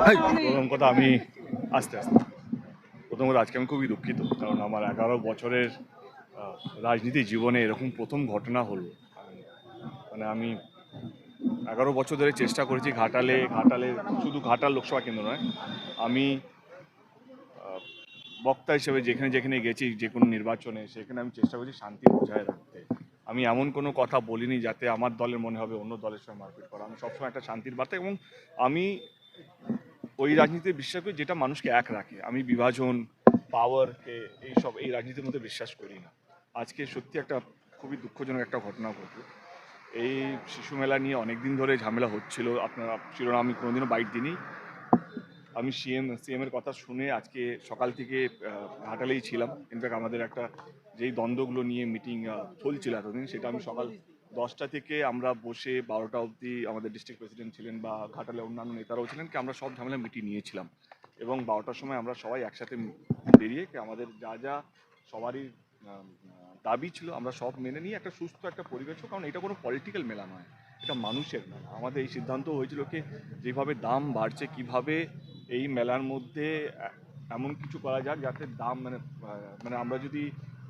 প্রথম কথা আমি আস্তে আস্তে। প্রথম কথা আজকে আমি খুবই দুঃখিত, কারণ আমার এগারো বছরের রাজনীতি জীবনে এরকম প্রথম ঘটনা হলো। মানে আমি এগারো বছর ধরে চেষ্টা করেছি ঘাটালে ঘাটালে শুধু ঘাটাল লোকসভা কেন্দ্র নয়, আমি বক্তা হিসেবে যেখানে যেখানে গেছি, যে কোনো নির্বাচনে, সেখানে আমি চেষ্টা করছি শান্তি বজায় রাখতে। আমি এমন কোনো কথা বলিনি যাতে আমার দলের মনে হবে অন্য দলের সঙ্গে মারপিট করা। আমি সবসময় একটা শান্তির বার্তা এবং আমি ওই রাজনীতিতে বিশ্বাস করি যেটা মানুষকে এক রাখে। আমি বিভাজন পাওয়ারকে এইসব, এই রাজনীতির মধ্যে বিশ্বাস করি না। আজকে সত্যি একটা খুবই দুঃখজনক একটা ঘটনা ঘটলো। এই শিশু মেলা নিয়ে অনেক দিন ধরে ঝামেলা হচ্ছিল। আপনারা শিরোনাম আমি কোনোদিনও বাইট দিইনি। আমি সিএম সিএম এর কথা শুনে আজকে সকাল থেকে ঘাটালেই ছিলাম। ইনফ্যাক্ট আমাদের একটা যেই দ্বন্দ্বগুলো নিয়ে মিটিং চলছিল এতদিন, সেটা আমি সকাল দশটা থেকে আমরা বসে বারোটা অবধি আমাদের ডিস্ট্রিক্ট প্রেসিডেন্ট ছিলেন বা ঘাটালে অন্যান্য নেতারাও ছিলেন কি আমরা সব ঝামেলা মিটিয়ে নিয়েছিলাম। এবং বারোটার সময় আমরা সবাই একসাথে বেরিয়ে কি আমাদের যা যা সবারই দাবি ছিল আমরা সব মেনে নিয়ে একটা সুস্থ একটা পরিবেশ কারণ এটা কোনো পলিটিক্যাল মেলা নয়, এটা মানুষের মেলা। আমাদের এই সিদ্ধান্ত হয়েছিল কি যেভাবে দাম বাড়ছে, কীভাবে এই মেলার মধ্যে এমন কিছু করা যাক যাতে দাম মানে মানে আমরা যদি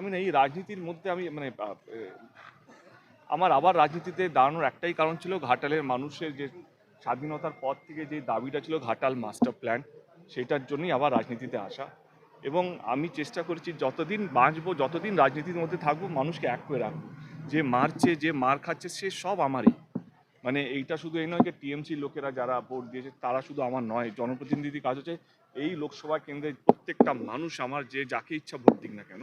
আমি না এই রাজনীতির মধ্যে আমি মানে আমার আবার রাজনীতিতে দাঁড়ানোর একটাই কারণ ছিল ঘাটালের মানুষের যে স্বাধীনতার পর থেকে যে দাবিটা ছিল ঘাটাল মাস্টার প্ল্যান, সেটার জন্যই আবার রাজনীতিতে আসা। এবং আমি চেষ্টা করেছি যতদিন বাঁচবো, যতদিন রাজনীতির মধ্যে থাকব, মানুষকে এক করে রাখব। যে মারছে, যে মার খাচ্ছে, সে সব আমারই। মানে এইটা শুধু এই নয় যে টিএমসি লোকেরা যারা ভোট দিয়েছে, তারা শুধু আমার নয়, জনপ্রতিনিধি কাজ হচ্ছে। এই লোকসভা কেন্দ্রের প্রত্যেকটা মানুষ আমার যে যাকে ইচ্ছা ভোট দিক না কেন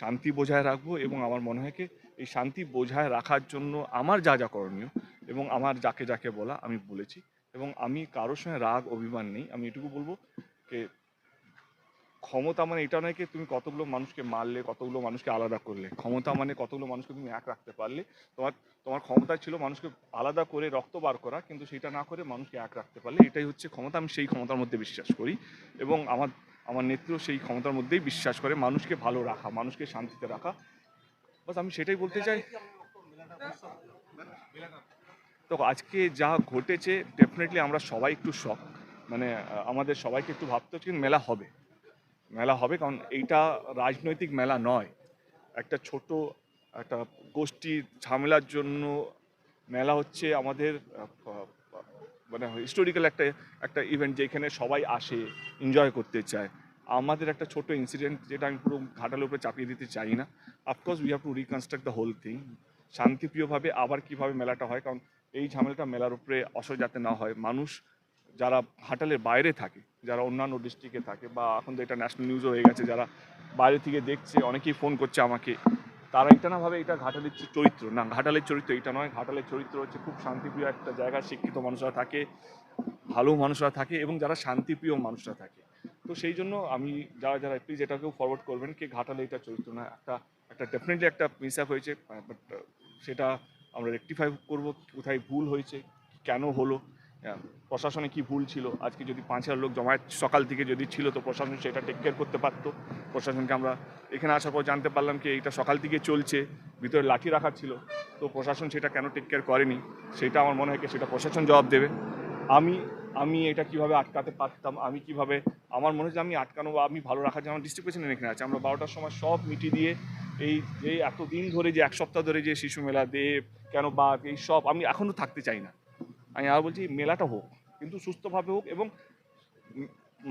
শান্তি বজায় রাখব এবং আমার মনে হয় কি, এই শান্তি বজায় রাখার জন্য আমার যা যা করণীয় এবং আমার যাকে যাকে বলা আমি বলেছি এবং আমি কারোর সঙ্গে রাগ, অভিমান নেই। আমি এটুকু বলব যে, ক্ষমতা মানে এটা নয় কি, তুমি কতগুলো মানুষকে মারলে, কতগুলো মানুষকে আলাদা করলে। ক্ষমতা মানে কতগুলো মানুষকে তুমি এক রাখতে পারলে। তোমার তোমার ক্ষমতা ছিল মানুষকে আলাদা করে রক্ত বার করা, কিন্তু সেটা না করে মানুষকে এক রাখতে পারলে। এটাই হচ্ছে ক্ষমতা, আমি সেই ক্ষমতার মধ্যে বিশ্বাস করি এবং আমার আমার নেত্রীও সেই ক্ষমতার মধ্যেই বিশ্বাস করে, মানুষকে ভালো রাখা, মানুষকে শান্তিতে রাখা। বাস আমি সেটাই বলতে চাই। তো আজকে যা ঘটেছে ডেফিনেটলি আমরা সবাই একটু শখ মানে আমাদের সবাইকে একটু ভাবতে হচ্ছে মেলা হবে। মেলা হবে কারণ এইটা রাজনৈতিক মেলা নয়। একটা ছোট, একটা গোষ্ঠী ঝামেলার জন্য মেলা হচ্ছে আমাদের মানে হিস্টোরিক্যাল একটা একটা ইভেন্ট যেখানে সবাই আসে এনজয় করতে চায়। আমাদের একটা ছোট ইনসিডেন্ট যেটা আমি পুরো ঘাটালের উপরে চাপিয়ে দিতে চাই না। Of course we have to reconstruct the whole thing শান্তিপ্রিয়ভাবে আবার কীভাবে মেলাটা হয়? কারণ এই ঝামেলাটা মেলার উপরে অসর যাতে না হয়। মানুষ যারা ঘাটালের বাইরে থাকে, যারা অন্যান্য ডিস্ট্রিক্টে থাকে বা এখন তো এটা ন্যাশনাল নিউজও হয়ে গেছে, যারা বাইরে থেকে দেখছে, অনেকেই ফোন করছে আমাকে। তারা এটা না ভাবে এটা ঘাটালের চরিত্র। না, ঘাটালের চরিত্র এটা নয়। ঘাটালের চরিত্র হচ্ছে খুব শান্তিপ্রিয় একটা জায়গা শিক্ষিত মানুষরা থাকে, ভালো মানুষরা থাকে এবং যারা শান্তিপ্রিয় মানুষরা থাকে। তো সেই জন্য আমি যারা যারা প্লিজ এটাকেও ফরওয়ার্ড করবেন কি ঘাটালে এটা চরিত্র না, একটা একটা ডেফিনেটলি একটা মিস আপ হয়েছে বাট সেটা আমরা রেকটিফাই করব, কোথায় ভুল হয়েছে, কেন হলো প্রশাসনে কি ভুল ছিল? আজকে যদি পাঁচ হাজার লোক জমায়েত সকাল থেকে যদি ছিল, তো প্রশাসন সেটা টেক কেয়ার করতে পারতো। প্রশাসনকে আমরা এখানে আসার পর জানতে পারলাম কি এইটা সকাল থেকে চলছে, ভিতরে লাঠি রাখা ছিল। তো প্রশাসন সেটা কেন টেক কেয়ার করেনি? সেটা আমার মনে হয় সেটা প্রশাসন জবাব দেবে। আমি আমি এটা কীভাবে আটকাতে পারতাম? আমি কীভাবে, আমার মনে হচ্ছে আমি আটকানো বা আমি ভালো রাখার জন্য আমার ডিস্ট্রিক্ট প্রেসিডেন্ট এখানে আছে। আমরা বারোটার সময় সব মিটিয়ে দিয়ে এই যে এতদিন ধরে যে এক সপ্তাহ ধরে যে শিশু মেলা, দেব, কেন বা এই সব আমি এখনও থাকতে চাই না। আমি আর বলছি, মেলাটা হোক, কিন্তু সুস্থভাবে হোক এবং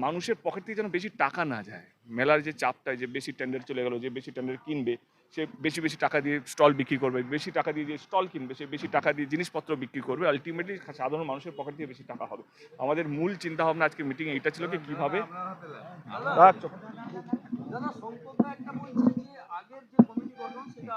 মানুষের পকেট থেকে যেন বেশি টাকা না যায়। মেলার যে চাপটায় যে বেশি টেন্ডার চলে গেলো, যে বেশি টেন্ডার কিনবে, সে বেশি বেশি টাকা দিয়ে স্টল বিক্রি করবে, বেশি টাকা দিয়ে যে স্টল কিনবে, সে বেশি টাকা দিয়ে জিনিসপত্র বিক্রি করবে। আলটিমেটলি সাধারণ মানুষের পকেট দিয়ে বেশি টাকা হবে। আমাদের মূল চিন্তা ভাবনা আজকে মিটিং এইটা ছিল কি কীভাবে আগের যে কমিটি গঠন, সেটা